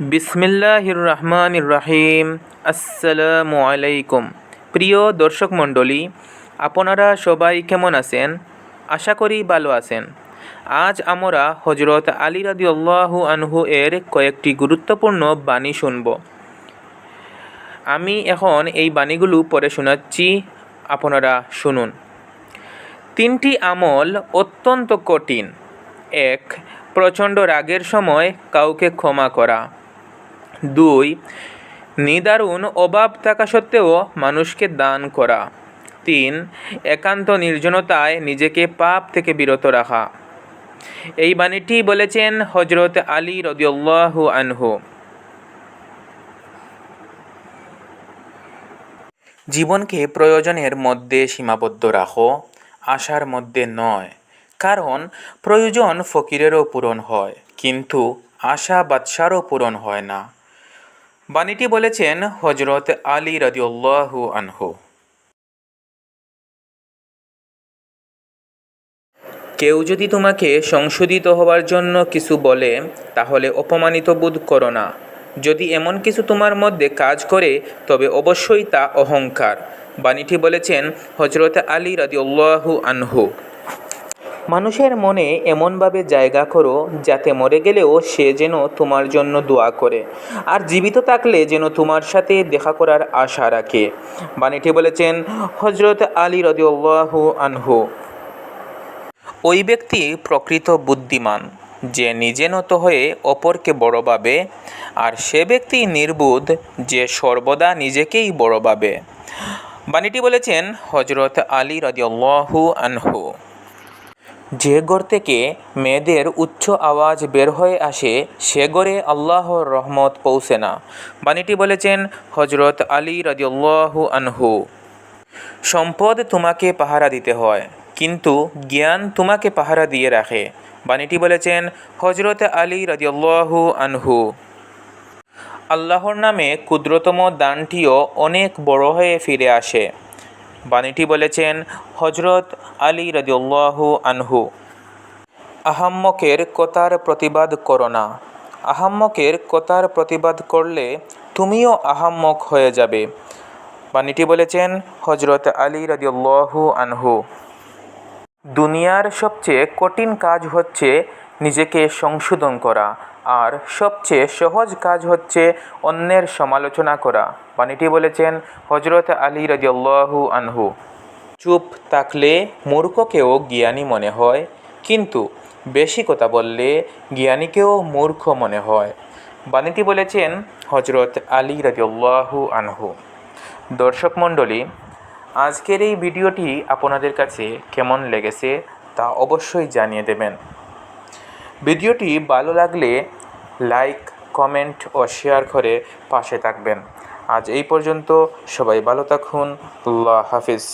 বিসমিল্লাহির রহমানির রাহিম আসসালামু আলাইকুম। প্রিয় দর্শক মণ্ডলী, আপনারা সবাই কেমন আছেন? আশা করি ভালো আছেন। আজ আমরা হজরত আলী রাদিউল্লাহু আনহু এর কয়েকটি গুরুত্বপূর্ণ বাণী শুনব। আমি এখন এই বাণীগুলো পড়ে শোনাচ্ছি, আপনারা শুনুন। তিনটি আমল অত্যন্ত কঠিন। এক, প্রচণ্ড রাগের সময় কাউকে ক্ষমা করা। দুই, নিদারুণ অভাব থাকা সত্ত্বেও মানুষকে দান করা। তিন, একান্ত নির্জনতায় নিজেকে পাপ থেকে বিরত রাখা। এই বাণীটি বলেছেন হজরত আলী রদিউল্লাহু আনহু। জীবনকে প্রয়োজনের মধ্যে সীমাবদ্ধ রাখো, আশার মধ্যে নয়, কারণ প্রয়োজন ফকিরেরও পূরণ হয়, কিন্তু আশা বাদশারও পূরণ হয় না। বাণীটি বলেছেন হজরত আলী রাদিউল্লাহু আনহু। কেউ যদি তোমাকে সংশোধিত হওয়ার জন্য কিছু বলে, তাহলে অপমানিত বোধ করো না। যদি এমন কিছু তোমার মধ্যে কাজ করে, তবে অবশ্যই তা অহংকার। বাণীটি বলেছেন হজরত আলী রাদিউল্লাহু আনহু। মানুষের মনে এমনভাবে জায়গা করো যাতে মরে গেলেও সে যেন তোমার জন্য দোয়া করে। আর জীবিত থাকলে যেন তোমার সাথে দেখা করার আশা রাখে। বাণীটি বলেছেন হজরত আলী রদিউল্লাহু আনহু। ওই ব্যক্তি প্রকৃত বুদ্ধিমান, যে নিজে নত হয়ে অপরকে বড় ভাবে, আর সে ব্যক্তি নির্বুধ, যে সর্বদা নিজেকেই বড় ভাবে। বাণীটি বলেছেন হজরত আলী রদিউল্লাহু আনহু। যে ঘর থেকে মেয়েদের উচ্চ আওয়াজ বের হয়ে আসে, সে ঘরে আল্লাহর রহমত পৌঁছে না। বাণীটি বলেছেন হজরত আলী রাদিউল্লাহু আনহু, সম্পদ তোমাকে পাহারা দিতে হয়, কিন্তু জ্ঞান তোমাকে পাহারা দিয়ে রাখে। বাণীটি বলেছেন হজরত আলী রাদিউল্লাহু আনহু, আল্লাহর নামে ক্ষুদ্রতম দানটিও অনেক বড় হয়ে ফিরে আসে। বাণীটি বলেছেন হজরত আলী রাদিউল্লাহু আনহু। আহাম্মকের কথার প্রতিবাদ করো না। আহাম্মকের কথার প্রতিবাদ করলে তুমিও আহাম্মক হয়ে যাবে। বাণীটি বলেছেন হজরত আলী রাদিউল্লাহু আনহু। দুনিয়ার সবচেয়ে কঠিন কাজ হচ্ছে নিজেকে সংশোধন করা। আর সবচেয়ে সহজ কাজ হচ্ছে অন্যের সমালোচনা করা। বাণীটি বলেছেন হজরত আলী রাজিউল্লাহু আনহু। চুপ থাকলে মূর্খকেও জ্ঞানী মনে হয়, কিন্তু বেশি কথা বললে জ্ঞানীকেও মূর্খ মনে হয়। বাণীটি বলেছেন হজরত আলী রাজিউল্লাহু আনহু। দর্শক মণ্ডলী, আজকের এই ভিডিওটি আপনাদের কাছে কেমন লেগেছে তা অবশ্যই জানিয়ে দেবেন। ভিডিওটি ভালো লাগলে লাইক, কমেন্ট ও শেয়ার করে পাশে থাকবেন। আজ এই পর্যন্ত সবাই ভালো থাকুন। আল্লাহ হাফিজ।